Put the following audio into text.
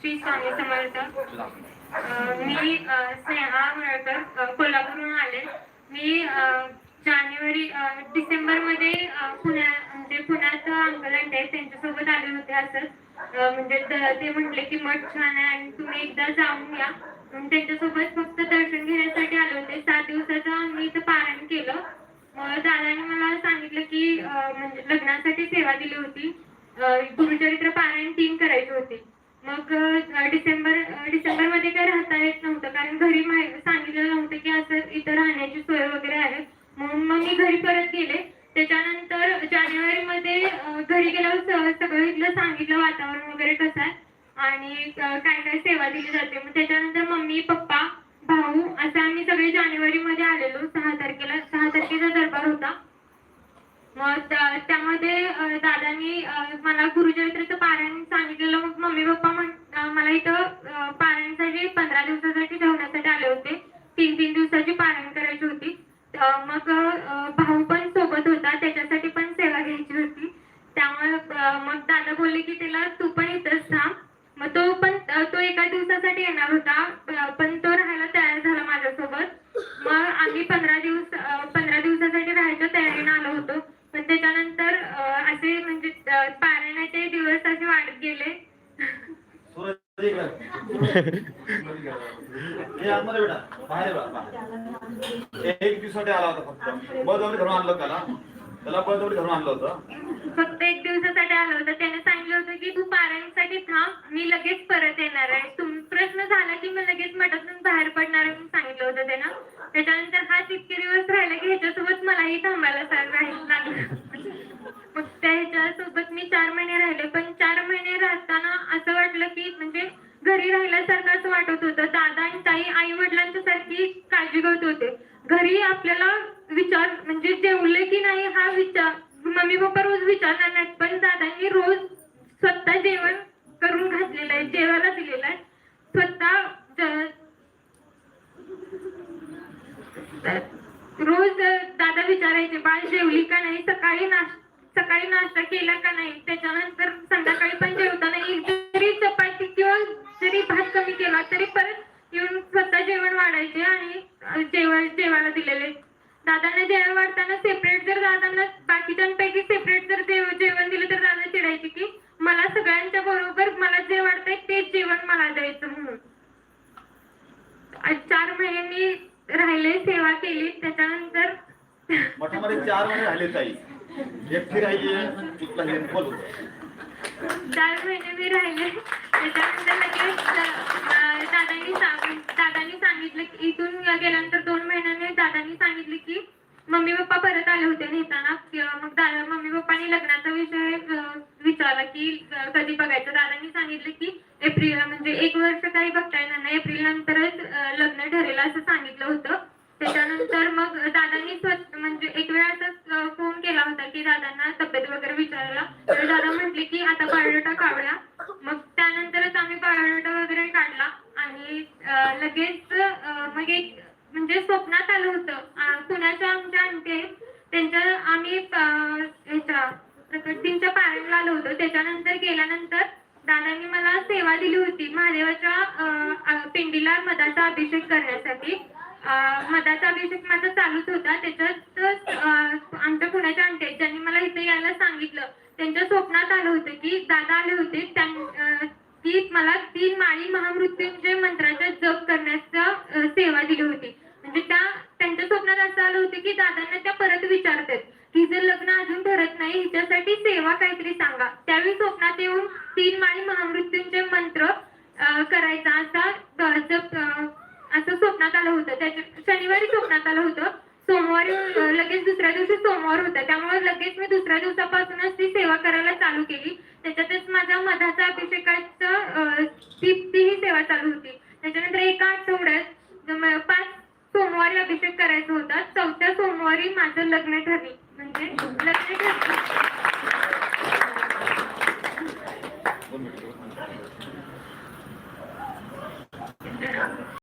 श्री स्वामी समर्थ. मी अं, स्नेहा मळकर कोल्हापूरहून आले. मी जानेवारी डिसेंबरमध्ये पुण्या म्हणजे पुण्यात अंकल आंटी त्यांच्यासोबत आले होते असंच म्हणजे ते म्हटले की मठ छान आहे आणि तुम्ही एकदा जाऊन या. मग त्यांच्यासोबत फक्त दर्शन घेण्यासाठी आले होते. सात दिवसाचं मी इथं पारायण केलं. मग दादाने मला सांगितलं की म्हणजे लग्नासाठी सेवा दिली होती. गुरुचरित्र पारायण तीन करायचे होते. मग डिसेंबर डिसेंबरमध्ये काय राहता येत नव्हतं. कारण घरी सांगितलं नव्हतं की असं इथं राहण्याची सोय वगैरे आहे. म्हणून मग मी घरी परत गेले. त्याच्यानंतर जानेवारीमध्ये मध्ये घरी गेल्यावर सगळं इथलं सांगितलं वातावरण वगैरे कसं आहे. आणि काय काय सेवा दिली जाते. मग त्याच्यानंतर मम्मी पप्पा भाऊ असं आम्ही सगळे जानेवारी मध्ये आलेलो. सहा तारखेला सहा तारखेचा दरबार होता. मग त्यामध्ये दादांनी मला गुरुचरित्राचं पारायण सांगितलेलं. मग मम्मी पप्पा म्हण मला इथं पारायणसाठी पंधरा दिवसासाठी ठेवण्यासाठी आले होते. तीन तीन दिवसाची पारायण करायची होती. मग भाऊ पण सोबत होता. त्याच्यासाठी पण सेवा घ्यायची होती. त्यामुळे मग दादा बोलले की त्याला तू पण इथंच थांब. मग तो पण तो एका दिवसासाठी येणार होता. पण तो राहायला तयार झाला माझ्यासोबत. मग आम्ही पंधरा दिवस अं, पंधरा दिवसासाठी राहायच्या तयारीने आलो होतो पण त्याच्यानंतर अं, असे म्हणजे अं, पारायणाचे दिवस असे वाढत गेले सूरज इकडं. हे आतमध्ये बेटा बाहेर ये बा, बाहेर. एक दिवसासाठी आला होता फक्त. बळजबरी धरून आणलं त्याला. त्याला बळजबरी धरून आणलं होतं. फक्त एक दिवसासाठी आलं होतं. त्याने सांगितलं होतं की तू पारायणसाठी थांब मी लगेच परत येणार आहे. तुम प्रश्न झाला की मी लगेच मठातून बाहेर पडणार आहे सांगितलं होतं त्यानं. त्याच्यानंतर हा इतके दिवस राहिला की ह्याच्यासोबत मलाही थांबायला सांग- मग त्या ह्याच्यासोबत मी चार महिने राहिले पण चार महिने राहताना असं वाटलं की म्हणजे घरी राहिल्यासारखं वाटत होतं. दादा आणि ताई आई वडिलांच्या सारखी काळजी घेत होते. घरी आपल्याला विचार म्हणजे जेवले की नाही हा विचार मम्मी पप्पा रोज विचारणार नाहीत पण दादांनी रोज स्वतः जेवण करून घातलेलं आहे जेवायला दिलेलं आहे. स्वतः रोज दादा विचारायचे बाळ जेवली का नाही? सकाळी नाश्ता सकाळी नाश्ता केला का नाही? त्याच्यानंतर संध्याकाळी पण जेवताना एक जरी चपाती किंवा जरी भात कमी केला तरी परत येऊन स्वतः जेवण वाढायचे आणि जेवण जेवायला दिलेले. दादांना जेवण वाढताना सेपरेट जर दादांना बाकीच्यांपैकी सेपरेट जर जेवण दिलं तर दादा चिडायचे की मला सगळ्यांच्या बरोबर मला जे वाटतंय तेच जेवण मला द्यायचं म्हणून. चार महिने मी राहिले सेवा केली त्याच्यानंतर मठामध्ये चार महिने राहिले ताई. एकटी राहिली तुला हे बोल. चार महिने मी राहिले. त्याच्यानंतर लगेच अं, दादांनी सांग दादांनी सांगितलं की इथून गेल्यानंतर दोन महिन्याने दादांनी सांगितले की मम्मी पप्पा परत आले होते नेताना. मग दादा मम्मी पप्पानी लग्नाचा विषय विचारला की कधी बघायचं? दादांनी सांगितलं की एप्रिल म्हणजे एक वर्ष काही बघता येणार नाही. एप्रिल नंतरच लग्न ठरेल असं सांगितलं होतं. त्याच्यानंतर मग दादांनी म्हणजे एक वेळा असंच फोन केला होता की दादांना तब्येत वगैरे विचारायला. तर दादा म्हटले की आता बायोडेटा काढूया. मग त्यानंतरच आम्ही बायोडेटा वगैरे काढला आणि लगेच मग एक म्हणजे स्वप्नात आलं होतं. पुण्याच्या आमच्या आणते त्यांच्या आम्ही अं, ह्याच्या प्रकटदिनच्या आलो होतो. त्याच्यानंतर गेल्यानंतर दादांनी मला सेवा दिली होती महादेवाच्या पिंडीला मधाचा अभिषेक करण्यासाठी. मधाचा अभिषेक माझा चालूच होता. त्याच्यात आमच्या पुण्याच्या आंटी ज्यांनी मला इथे यायला सांगितलं. त्यांच्या स्वप्नात आलं होतं की दादा आले होते. की मला तीन माळी महामृत्युंजय मंत्राचा जप करण्याचा सेवा दिली होती. म्हणजे त्या त्यांच्या स्वप्नात असं आलं होतं की दादांना त्या परत विचारतात हिचं लग्न अजून ठरत नाही हिच्यासाठी सेवा काहीतरी सांगा. त्यावेळी स्वप्नात येऊन तीन माळी महामृत्यूंचे मंत्र करायचा. असा जप असं स्वप्नात आलं होतं. त्याच्या शनिवारी स्वप्नात आलं होतं. सोमवारी लगेच दुसऱ्या दिवशी सोमवार होता. त्यामुळे लगेच मी दुसऱ्या दिवसापासूनच ती सेवा करायला चालू केली. त्याच्यातच माझ्या मधाचा अभिषेकाचं ती ही सेवा चालू होती. त्याच्यानंतर एका आठवड्यात पाच सोमवारी अभिषेक करायचा होता. चौथ्या सोमवारी माझं लग्न ठरले. म्हणजे लग्न ठरलं.